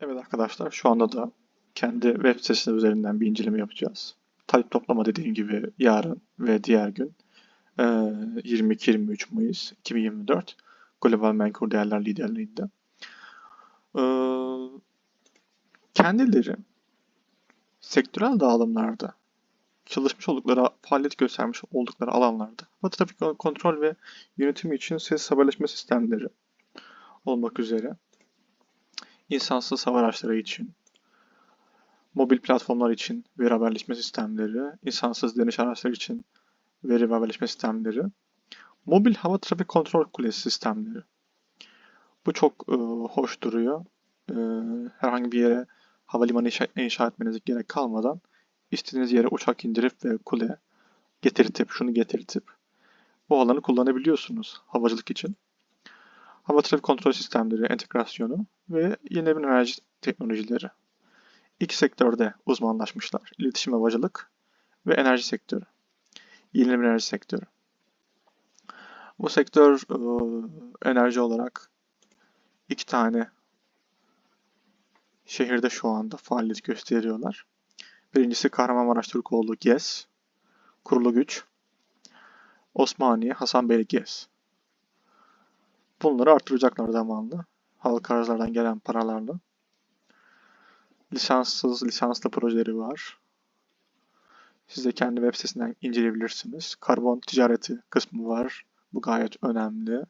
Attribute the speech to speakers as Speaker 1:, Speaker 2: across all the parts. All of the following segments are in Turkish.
Speaker 1: Evet arkadaşlar şu anda da kendi web sitesi üzerinden bir inceleme yapacağız. Talep toplama dediğim gibi yarın ve diğer gün eee, 22-23 Mayıs 2024 Global Menkul Değerler liderliğinde. Eee, Kendileri sektörel dağılımlarda çalışmış oldukları, faaliyet göstermiş oldukları alanlarda hava trafik kontrol ve yönetimi için ses haberleşme sistemleri olmak üzere insansız hava araçları için, mobil platformlar için veri haberleşme sistemleri, insansız deniz araçları için veri ve haberleşme sistemleri, mobil hava trafik kontrol kulesi sistemleri. Bu çok e, hoş duruyor. E, herhangi bir yere havalimanı inşa, inşa etmenize gerek kalmadan istediğiniz yere uçak indirip ve kule getirtip, şunu getirtip bu alanı kullanabiliyorsunuz havacılık için. Hava trafik kontrol sistemleri entegrasyonu ve yenilenebilir enerji teknolojileri. İki sektörde uzmanlaşmışlar. İletişim havacılık ve enerji sektörü. Yenilenebilir enerji sektörü. Bu sektör e, enerji olarak iki tane şehirde şu anda faaliyet gösteriyorlar. Birincisi Kahramanmaraş Türkoğlu GES, Kurulu Güç, Osmaniye Hasanbeyli GES. Bunları artıracaklar zamanla. Halka arzlardan gelen paralarla. Lisanssız, lisanslı projeleri var. Siz de kendi web sitesinden inceleyebilirsiniz. Karbon ticareti kısmı var. Bu gayet önemli.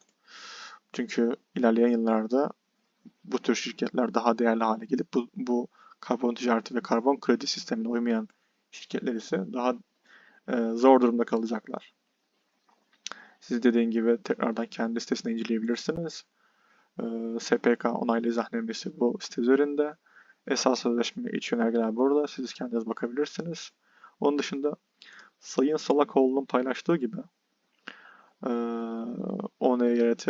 Speaker 1: Çünkü ilerleyen yıllarda bu tür şirketler daha değerli hale gelip bu, bu karbon ticareti ve karbon kredi sistemine uymayan şirketler ise daha e, zor durumda kalacaklar. Siz dediğim gibi tekrardan kendi sitesine inceleyebilirsiniz. E, SPK onaylı izahnemesi bu site üzerinde. Esas sözleşme iç yönergeler burada. Siz kendiniz bakabilirsiniz. Onun dışında Sayın Salakoğlu'nun paylaştığı gibi e, ONYRT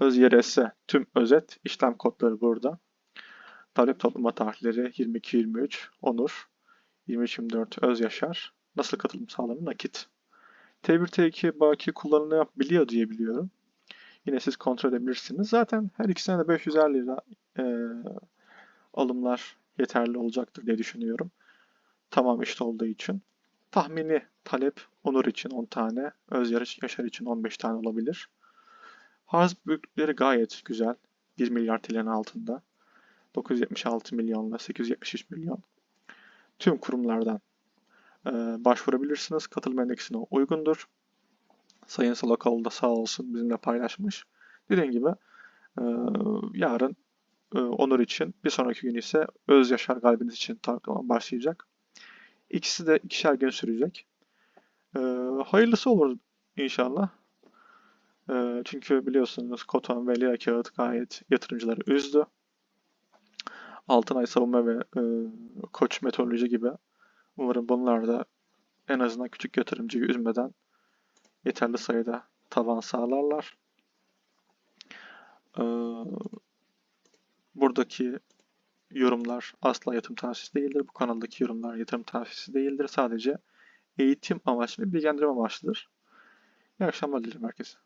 Speaker 1: öz YRS tüm özet işlem kodları burada. Talep toplama tarihleri 22-23 Onur 23-24 Öz Yaşar nasıl katılım sağlanır nakit. T1 T2 baki kullanılabiliyor diye biliyorum. Yine siz kontrol edebilirsiniz. Zaten her ikisine de 550 lira e, alımlar yeterli olacaktır diye düşünüyorum. Tamam işte olduğu için. Tahmini talep Onur için 10 tane, Öz Yaşar için 15 tane olabilir. Harz büyüklükleri gayet güzel. 1 milyar TL'nin altında. 976 milyonla 873 milyon. Tüm kurumlardan e, başvurabilirsiniz. Katılım endeksine uygundur. Sayın Salakalı da sağ olsun bizimle paylaşmış. Dediğim gibi e, yarın e, Onur için, bir sonraki gün ise Öz Yaşar galibiniz için tartışma başlayacak. İkisi de ikişer gün sürecek. E, hayırlısı olur inşallah. E, çünkü biliyorsunuz Koton ve Lira kağıt gayet yatırımcıları üzdü. Altınay Savunma ve e, Koç Meteoroloji gibi. Umarım bunlar da en azından küçük yatırımcıyı üzmeden yeterli sayıda tavan sağlarlar. Ee, buradaki yorumlar asla yatırım tavsiyesi değildir. Bu kanaldaki yorumlar yatırım tavsiyesi değildir. Sadece eğitim amaçlı, bilgilendirme amaçlıdır. İyi akşamlar dilerim herkese.